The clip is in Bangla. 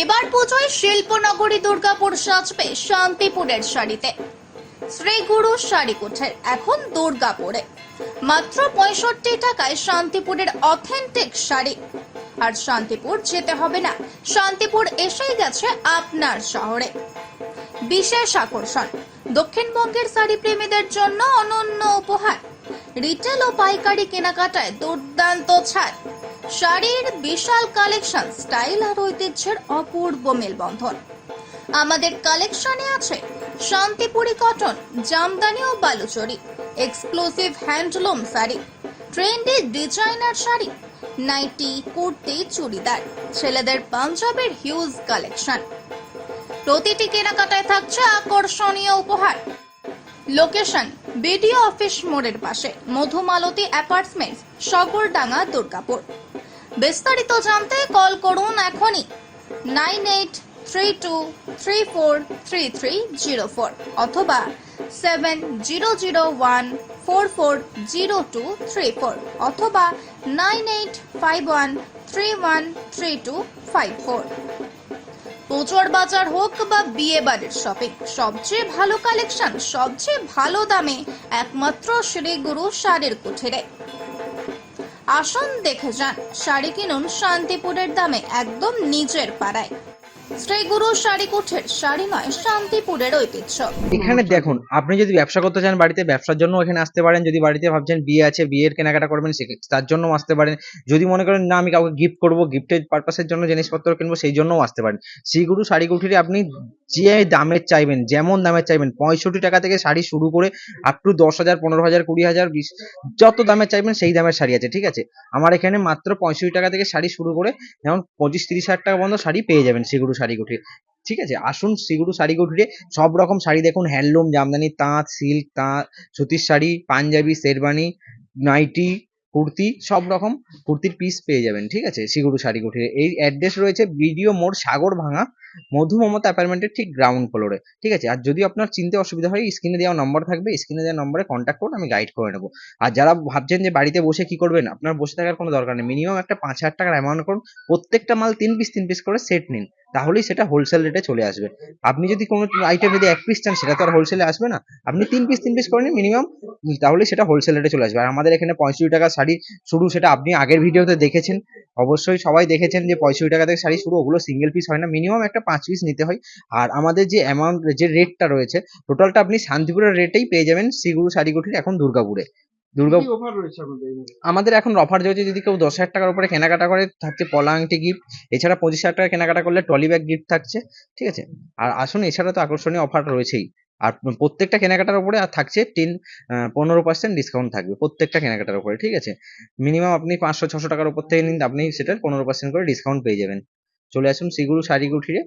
এবার পুজোয় শিল্পনগরী দুর্গাপুর সাজবে শান্তিপুরের শাড়িতে। শ্রীগুরু শাড়ি কুঠের এখন দুর্গাপুরে। মাত্র পঁয়ষট্টি টাকায় শান্তিপুরের অথেন্টিক শাড়ি। আর শান্তিপুর যেতে হবে না, শান্তিপুর এসেই গেছে আপনার শহরে। বিশেষ আকর্ষণ, দক্ষিণবঙ্গের শাড়ি প্রেমীদের জন্য অনন্য উপহার। রিটেল ও পাইকারি কেনাকাটায় দুর্দান্ত ছাড়। শাড়ির বিশাল কালেকশন, স্টাইল আর ঐতিহ্যের অপূর্ব মেলবন্ধন। আমাদের কালেকশনে আছে শান্তিপুরি কটন, জামদানি ও Baluchari exclusive handloom sari trendy designer sari nightie kurti, churidar, ছেলেদের পাঞ্জাবের হিউজ কালেকশন প্রতিটি কেনাকাটায় থাকছে আকর্ষণীয় উপহার। লোকেশন বিডিও অফিস মোড়ের পাশে, মধুমালতী অ্যাপার্টমেন্ট সগরডাঙ্গা, দুর্গাপুর। বিস্তারিত জানতে কল করুন এখনই nine eight three two three four three three zero four অথবা seven zero zero one four four zero two three four অথবা nine eight five one three one three two five four. বাজার হোক বা বিয়ে বাড়ির শপিং, সবচেয়ে ভালো কালেকশন, সবচেয়ে ভালো দামে একমাত্র শ্রী গুরু শাড়ির কুঠিরে। আসুন দেখে যান। শাড়ি কিনুন শান্তিপুরের দামে একদম নিজের পাড়ায়। শ্রী গুরু শাড়ি নয়, শান্তিপুরের ঐতিহ্য। এখানে দেখুন, আপনি যদি ব্যবসা করতে চান বাড়িতে, ব্যবসার জন্য এখানে আসতে পারেন। যদি বাড়িতে ভাবছেন বিয়ে আছে, বিয়ের কেনাকাটা করবেন তার জন্য আসতে পারেন। যদি মনে করেন, না, আমি কাউকে গিফট করব গিফটের পারপাসের জন্য জিনিসপত্র কিনবো, সেই জন্যও আসতে পারেন। শ্রীগুরু শাড়ি কুঠিরে আপনি যে দামের চাইবেন, যেমন দামের চাইবেন, পঁয়ষট্টি টাকা থেকে শাড়ি শুরু করে আপ টু দশ হাজার, পনেরো হাজার, কুড়ি হাজার, বিশ, যত দামের চাইবেন সেই দামের শাড়ি আছে, ঠিক আছে? আমার এখানে মাত্র পঁয়ষট্টি টাকা থেকে শাড়ি শুরু করে যেমন পঁচিশ, তিরিশ হাজার টাকা পর্যন্ত শাড়ি পেয়ে যাবেন শ্রীগুরু শাড়ি কুঠির ঠিক আছে? আসুন শ্রীগুরু শাড়ি কুঠিরে সব রকম শাড়ি দেখুন। হ্যান্ডলুম, জামদানি, তাঁত, সিল্ক, তাঁত, সুতির শাড়ি, পাঞ্জাবি শেরবানি নাইটি, কুর্তি, সব রকম কুর্তির পিস পেয়ে যাবেন। ঠিক আছে? শ্রীগুরু শাড়ি কুঠিরে এই অ্যাড্রেস রয়েছে বিডিও মোড়, সাগর ভাঙা, মধু মমতা অ্যাপার্টমেন্টের ঠিক গ্রাউন্ড ফ্লোরে ঠিক আছে? আর যদি আপনার চিনতে অসুবিধা হয় স্ক্রিনে দেওয়া নম্বর থাকবে স্ক্রিনে দেওয়া নম্বরে কন্ট্যাক্ট করুন, আমি গাইড করে নেব। আর যারা ভাবছেন যে বাড়িতে বসে কি করবেন, আপনার বসে থাকার কোনো দরকার নেই। মিনিমাম একটা পাঁচ হাজার টাকার অ্যামাউন্ট করুন। প্রত্যেকটা মাল তিন পিস তিন পিস করে সেট নিন। তাহলেই সেটা হোলসেল রেটে চলে আসবে। আপনি যদি কোনো আইটেম যদি এক পিস চান, সেটা তো আর হোলসেলে আসবে না। আপনি তিন পিস তিন পিস করে নিন মিনিমাম তাহলেই সেটা হোলসেল রেটে চলে আসবে। আর আমাদের এখানে পঁয়ষট্টি টাকা শাড়ি শুরু, সেটা আপনি আগের ভিডিওতে দেখেছেন। অবশ্যই সবাই দেখেছেন যে পঁয়ষট্টি টাকা থেকে শাড়ি শুরু, ওগুলো সিঙ্গেল পিস হয় না। মিনিমাম একটা পাঁচ পিস নিতে হয়। আর আমাদের যে অ্যামাউন্ট যে রেটটা রয়েছে টোটালটা আপনি শান্তিপুরের রেটেই পেয়ে যাবেন, শ্রীগুরু শাড়ি শাড়িগুটির এখন দুর্গাপুরে। দুর্গা অফার রয়েছে আমাদের এখন অফার চলছে যদি কেউ দশ হাজার টাকার উপরে কেনাকাটা করে থাকছে পলা আংটি গিফট এছাড়া পঁচিশ হাজার টাকা কেনাকাটা করলে ট্রলি ব্যাগ গিফট থাকছে ঠিক আছে? আর আসুন এছাড়া তো আকর্ষণীয় অফার রয়েছেই। আর প্রত্যেকটা কেনাকাটার উপরে আর থাকছে টেন পনেরো পার্সেন্ট ডিসকাউন্ট থাকবে প্রত্যেকটা কেনাকাটার উপরে ঠিক আছে? মিনিমাম আপনি পাঁচশো ছশো টাকার উপর থেকে নিন আপনি সেটার পনেরো পার্সেন্ট করে ডিসকাউন্ট পেয়ে যাবেন। চলে আসুন শ্রীগুরু শাড়ি কুঠিরে